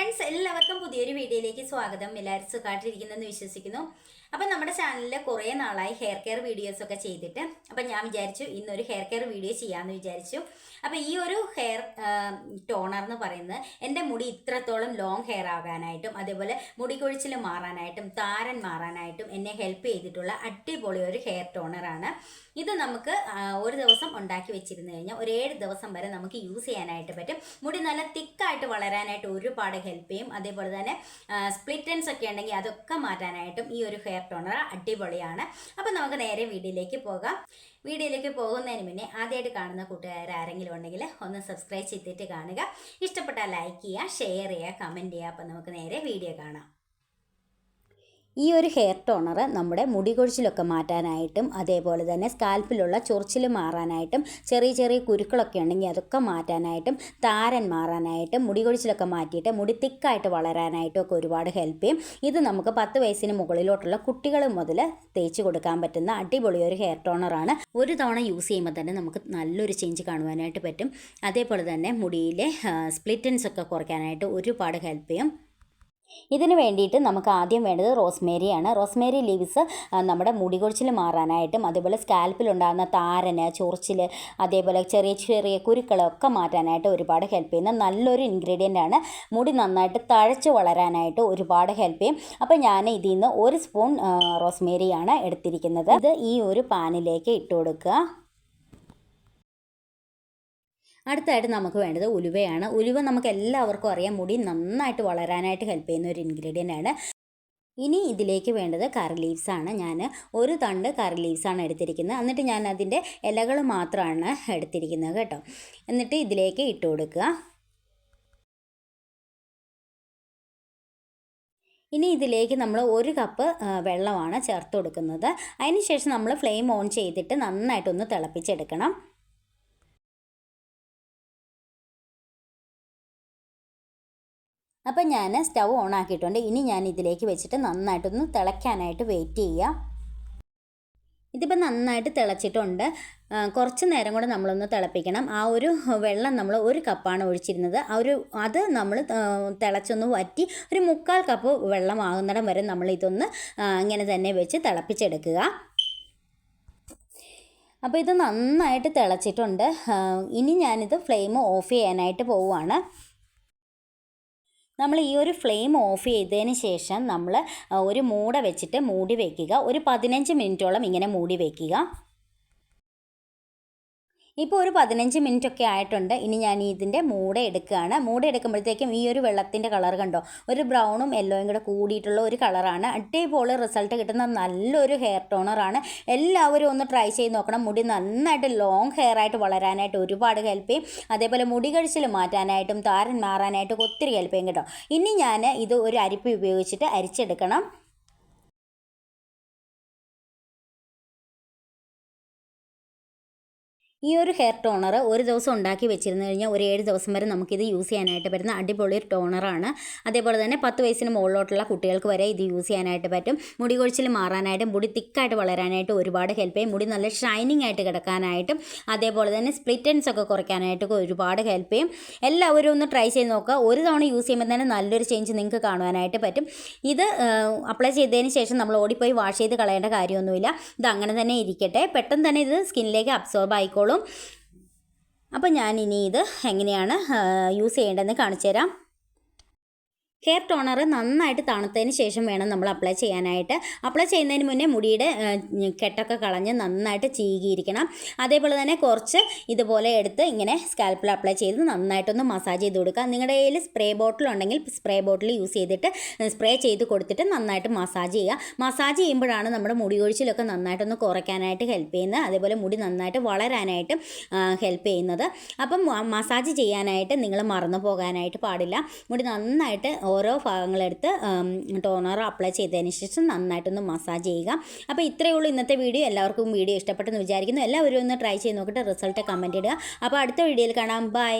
Friends എല്ലാവർക്കും പുതിയൊരു വീഡിയോയിലേക്ക് സ്വാഗതം. എല്ലാവരും സുഖമായിട്ടിരിക്കുന്നെന്ന് വിശ്വസിക്കുന്നു. അപ്പം നമ്മുടെ ചാനലിൽ കുറേ നാളായി ഹെയർ കെയർ വീഡിയോസ് ഒക്കെ ചെയ്തിട്ട്. അപ്പം ഞാൻ വിചാരിച്ചു ഇന്നൊരു ഹെയർ കെയർ വീഡിയോ ചെയ്യാമെന്ന് വിചാരിച്ചു. അപ്പം ഈ ഒരു ഹെയർ ടോണർ എന്ന് പറയുന്നത് എന്റെ മുടി ഇത്രത്തോളം ലോങ് ഹെയർ ആകാനായിട്ടും അതേപോലെ മുടി കൊഴിച്ചിൽ മാറാനായിട്ടും താരൻ മാറാനായിട്ടും എന്നെ ഹെൽപ്പ് ചെയ്തിട്ടുള്ള അടിപൊളി ഒരു ഹെയർ ടോണറാണ് ഇത് നമുക്ക് ഒരു ദിവസം ഉണ്ടാക്കി വെച്ചിരുന്നു കഴിഞ്ഞാൽ ഒരു ഏഴ് ദിവസം വരെ നമുക്ക് യൂസ് ചെയ്യാനായിട്ട് പറ്റും. മുടി നല്ല തിക്കായിട്ട് വളരാനായിട്ട് ഒരുപാട് ഹെൽപ്പ് ചെയ്യും. അതേപോലെ തന്നെ സ്പ്ലിറ്റൻസ് ഒക്കെ ഉണ്ടെങ്കിൽ അതൊക്കെ മാറ്റാനായിട്ടും ഈ ഒരു ഹെയർ ടോണർ അടിപൊളിയാണ്. അപ്പം നമുക്ക് നേരെ വീഡിയോയിലേക്ക് പോകാം. വീഡിയോയിലേക്ക് പോകുന്നതിന് മുന്നേ ആദ്യമായിട്ട് കാണുന്ന കൂട്ടുകാർ ആരെങ്കിലും ഉണ്ടെങ്കിൽ ഒന്ന് സബ്സ്ക്രൈബ് ചെയ്തിട്ട് കാണുക. ഇഷ്ടപ്പെട്ടാൽ ലൈക്ക് ചെയ്യുക ഷെയർ ചെയ്യുക കമന്റ് ചെയ്യുക. അപ്പം നമുക്ക് നേരെ വീഡിയോ കാണാം. ഈ ഒരു ഹെയർ ടോണർ നമ്മുടെ മുടി കൊഴിച്ചിലൊക്കെ മാറ്റാനായിട്ടും അതേപോലെ തന്നെ സ്കാൽപ്പിലുള്ള ചൊറിച്ചിൽ മാറാനായിട്ടും ചെറിയ ചെറിയ കുരുക്കളൊക്കെ ഉണ്ടെങ്കിൽ അതൊക്കെ മാറ്റാനായിട്ടും താരൻ മാറാനായിട്ടും മുടി കൊഴിച്ചിലൊക്കെ മാറ്റിയിട്ട് മുടി തിക്കായിട്ട് വളരാനായിട്ടും ഒക്കെ ഒരുപാട് ഹെൽപ്പ് ചെയ്യും. ഇത് നമുക്ക് പത്ത് വയസ്സിന് മുകളിലോട്ടുള്ള കുട്ടികൾ മുതൽ തേച്ച് കൊടുക്കാൻ പറ്റുന്ന അടിപൊളി ഒരു ഹെയർ ടോണറാണ് ഒരു തവണ യൂസ് ചെയ്യുമ്പോൾ തന്നെ നമുക്ക് നല്ലൊരു ചേഞ്ച് കാണുവാനായിട്ട് പറ്റും. അതേപോലെ തന്നെ മുടിയിലെ സ്പ്ലിറ്റൻസ് ഒക്കെ കുറയ്ക്കാനായിട്ട് ഒരുപാട് ഹെൽപ്പ് ചെയ്യും. ഇതിന് വേണ്ടിയിട്ട് നമുക്ക് ആദ്യം വേണ്ടത് റോസ്മേരിയാണ്. റോസ്മേരി ലീവ്സ് നമ്മുടെ മുടി കൊഴിച്ചിൽ മാറാനായിട്ടും അതേപോലെ സ്കാൽപ്പിൽ ഉണ്ടാകുന്ന താരന് ചൊറിച്ചിൽ അതേപോലെ ചെറിയ ചെറിയ കുരുക്കളൊക്കെ മാറ്റാനായിട്ട് ഒരുപാട് ഹെൽപ്പ് ചെയ്യുന്ന നല്ലൊരു ഇൻഗ്രീഡിയന്റ് ആണ്. മുടി നന്നായിട്ട് തഴച്ച് വളരാനായിട്ട് ഒരുപാട് ഹെൽപ്പ് ചെയ്യും. അപ്പോൾ ഞാൻ ഇതിൽ നിന്ന് ഒരു സ്പൂൺ റോസ്മേരിയാണ് എടുത്തിരിക്കുന്നത്. ഇത് ഈ ഒരു പാനിലേക്ക് ഇട്ട് കൊടുക്കുക. അടുത്തായിട്ട് നമുക്ക് വേണ്ടത് ഉലുവയാണ്. ഉലുവ നമുക്ക് എല്ലാവർക്കും അറിയാം. മുടി നന്നായിട്ട് വളരാനായിട്ട് ഹെൽപ്പ് ചെയ്യുന്ന ഒരു ഇൻഗ്രീഡിയന്റ് ആണ്. ഇനി ഇതിലേക്ക് വേണ്ടത് കറി ലീവ്സ് ആണ്. ഞാൻ ഒരു തണ്ട് കറി ലീവ്സ് ആണ് എടുത്തിരിക്കുന്നത്. എന്നിട്ട് ഞാൻ അതിന്റെ ഇലകൾ മാത്രമാണ് എടുത്തിരിക്കുന്നത് കേട്ടോ. എന്നിട്ട് ഇതിലേക്ക് ഇട്ട് കൊടുക്കുക. ഇനി ഇതിലേക്ക് നമ്മൾ ഒരു കപ്പ് വെള്ളമാണ് ചേർത്ത് കൊടുക്കുന്നത്. അതിന് ശേഷം നമ്മൾ ഫ്ലെയിം ഓൺ ചെയ്തിട്ട് നന്നായിട്ടൊന്ന് തിളപ്പിച്ചെടുക്കണം. അപ്പം ഞാൻ സ്റ്റൗ ഓൺ ആക്കിയിട്ടുണ്ട്. ഇനി ഞാൻ ഇതിലേക്ക് വെച്ചിട്ട് നന്നായിട്ടൊന്ന് തിളയ്ക്കാനായിട്ട് വെയിറ്റ് ചെയ്യാം ഇതിപ്പോൾ നന്നായിട്ട് തിളച്ചിട്ടുണ്ട്. കുറച്ച് നേരം കൂടെ നമ്മളൊന്ന് തിളപ്പിക്കണം. ആ ഒരു വെള്ളം നമ്മൾ ഒരു കപ്പാണ് ഒഴിച്ചിരുന്നത്. ആ ഒരു അത് നമ്മൾ തിളച്ചൊന്ന് വറ്റി ഒരു മുക്കാൽ കപ്പ് വെള്ളം ആകുന്നിടം വരെ നമ്മൾ ഇതൊന്ന് ഇങ്ങനെ തന്നെ വെച്ച് തിളപ്പിച്ചെടുക്കുക. അപ്പോൾ ഇത് നന്നായിട്ട് തിളച്ചിട്ടുണ്ട്. ഇനി ഞാനിത് ഫ്ലെയിം ഓഫ് ചെയ്യാനായിട്ട് പോവുകയാണ്. നമ്മൾ ഈ ഒരു ഫ്ലെയിം ഓഫ് ചെയ്തതിന് ശേഷം നമ്മൾ ഒരു മൂട വെച്ചിട്ട് മൂടി വയ്ക്കുക ഒരു പതിനഞ്ച് മിനിറ്റോളം ഇങ്ങനെ മൂടി വയ്ക്കുക ഇപ്പോൾ ഒരു പതിനഞ്ച് മിനിറ്റ് ഒക്കെ ആയിട്ടുണ്ട്. ഇനി ഞാൻ ഇതിന്റെ മൂട എടുക്കുകയാണ്. മൂട എടുക്കുമ്പോഴത്തേക്കും ഈ ഒരു വെള്ളത്തിന്റെ കളർ കണ്ടോ? ഒരു ബ്രൗണും യെല്ലോയും കൂടെ കൂടിയിട്ടുള്ള ഒരു കളറാണ്. അടിപൊളി റിസൾട്ട് കിട്ടുന്ന നല്ലൊരു ഹെയർ ടോണറാണ്. എല്ലാവരും ഒന്ന് ട്രൈ ചെയ്ത് നോക്കണം. മുടി നന്നായിട്ട് ലോങ് ഹെയർ ആയിട്ട് വളരാനായിട്ട് ഒരുപാട് ഹെൽപ്പ് ചെയ്യും. അതേപോലെ മുടി കഴിച്ചിൽ മാറ്റാനായിട്ടും താരൻ മാറാനായിട്ടും ഒത്തിരി ഹെൽപ്പ് ചെയ്യും കേട്ടോ. ഇനി ഞാൻ ഇത് ഒരു അരിപ്പ ഉപയോഗിച്ചിട്ട് അരിച്ചെടുക്കണം. ഈ ഒരു ഹെയർ ടോണർ ഒരു ദിവസം ഉണ്ടാക്കി വെച്ചിരുന്നു കഴിഞ്ഞാൽ ഒരു ഏഴ് ദിവസം വരെ നമുക്കിത് യൂസ് ചെയ്യാനായിട്ട് പറ്റുന്ന അടിപൊളി ഒരു ടോണറാണ് അതേപോലെ തന്നെ പത്ത് വയസ്സിന് മുകളിലോട്ടുള്ള കുട്ടികൾക്ക് വരെ ഇത് യൂസ് ചെയ്യാനായിട്ട് പറ്റും. മുടി കൊഴിച്ചിൽ മാറാനായിട്ടും മുടി തിക്കായിട്ട് വളരാനായിട്ട് ഒരുപാട് ഹെൽപ്പ് ചെയ്യും. മുടി നല്ല ഷൈനിങ് ആയിട്ട് കിടക്കാനായിട്ടും അതേപോലെ തന്നെ സ്പ്ലിറ്റ് സ്പ്ലിറ്റൻസ് ഒക്കെ കുറയ്ക്കാനായിട്ടൊക്കെ ഒരുപാട് ഹെൽപ്പ് ചെയ്യും. എല്ലാവരും ഒന്ന് ട്രൈ ചെയ്ത് നോക്കുക. ഒരു തവണ യൂസ് ചെയ്യുമ്പോൾ തന്നെ നല്ലൊരു ചേഞ്ച് നിങ്ങൾക്ക് കാണുവാനായിട്ട് പറ്റും. ഇത് അപ്ലൈ ചെയ്തതിന് ശേഷം നമ്മൾ ഓടിപ്പോയി വാഷ് ചെയ്ത് കളയേണ്ട കാര്യമൊന്നുമില്ല. ഇത് അങ്ങനെ തന്നെ ഇരിക്കട്ടെ. പെട്ടെന്ന് തന്നെ ഇത് സ്കിന്നിലേക്ക് അബ്സോർബ് ആയിക്കോളും. അപ്പോൾ ഞാൻ ഇനി ഇത് എങ്ങനെയാണ് യൂസ് ചെയ്യേണ്ടതെന്ന് കാണിച്ചു തരാം ഹെയർ ടോണർ നന്നായിട്ട് തണുത്തതിന് ശേഷം വേണം നമ്മൾ അപ്ലൈ ചെയ്യാനായിട്ട്. അപ്ലൈ ചെയ്യുന്നതിന് മുന്നേ മുടിയുടെ കെട്ടൊക്കെ കളഞ്ഞ് നന്നായിട്ട് ചീകിയിരിക്കണം. അതേപോലെ തന്നെ കുറച്ച് ഇതുപോലെ എടുത്ത് ഇങ്ങനെ സ്കാൽപ്പിൽ അപ്ലൈ ചെയ്ത് നന്നായിട്ടൊന്ന് മസാജ് ചെയ്ത് കൊടുക്കുക. നിങ്ങളുടെ കയ്യിൽ സ്പ്രേ ബോട്ടിൽ ഉണ്ടെങ്കിൽ സ്പ്രേ ബോട്ടിൽ യൂസ് ചെയ്തിട്ട് സ്പ്രേ ചെയ്ത് കൊടുത്തിട്ട് നന്നായിട്ട് മസാജ് ചെയ്യുക. മസാജ് ചെയ്യുമ്പോഴാണ് നമ്മുടെ മുടി കൊഴിച്ചിലൊക്കെ നന്നായിട്ടൊന്ന് കുറയ്ക്കാനായിട്ട് ഹെൽപ്പ് ചെയ്യുന്നത്. അതേപോലെ മുടി നന്നായിട്ട് വളരാനായിട്ട് ഹെൽപ്പ് ചെയ്യുന്നത്. അപ്പം മസാജ് ചെയ്യാനായിട്ട് നിങ്ങൾ മറന്നു പോകാനായിട്ട് പാടില്ല. മുടി നന്നായിട്ട് ഓരോ ഭാഗങ്ങളെടുത്ത് ടോണർ അപ്ലൈ ചെയ്തതിന് ശേഷം നന്നായിട്ടൊന്ന് മസാജ് ചെയ്യുക. അപ്പോൾ ഇത്രയേ ഉള്ളൂ ഇന്നത്തെ വീഡിയോ എല്ലാവർക്കും വീഡിയോ ഇഷ്ടപ്പെട്ടെന്ന് വിചാരിക്കുന്നു. എല്ലാവരും ഒന്ന് ട്രൈ ചെയ്ത് നോക്കിയിട്ട് റിസൾട്ട് കമന്റ് ഇടുക. അപ്പോൾ അടുത്ത വീഡിയോയിൽ കാണാം. ബൈ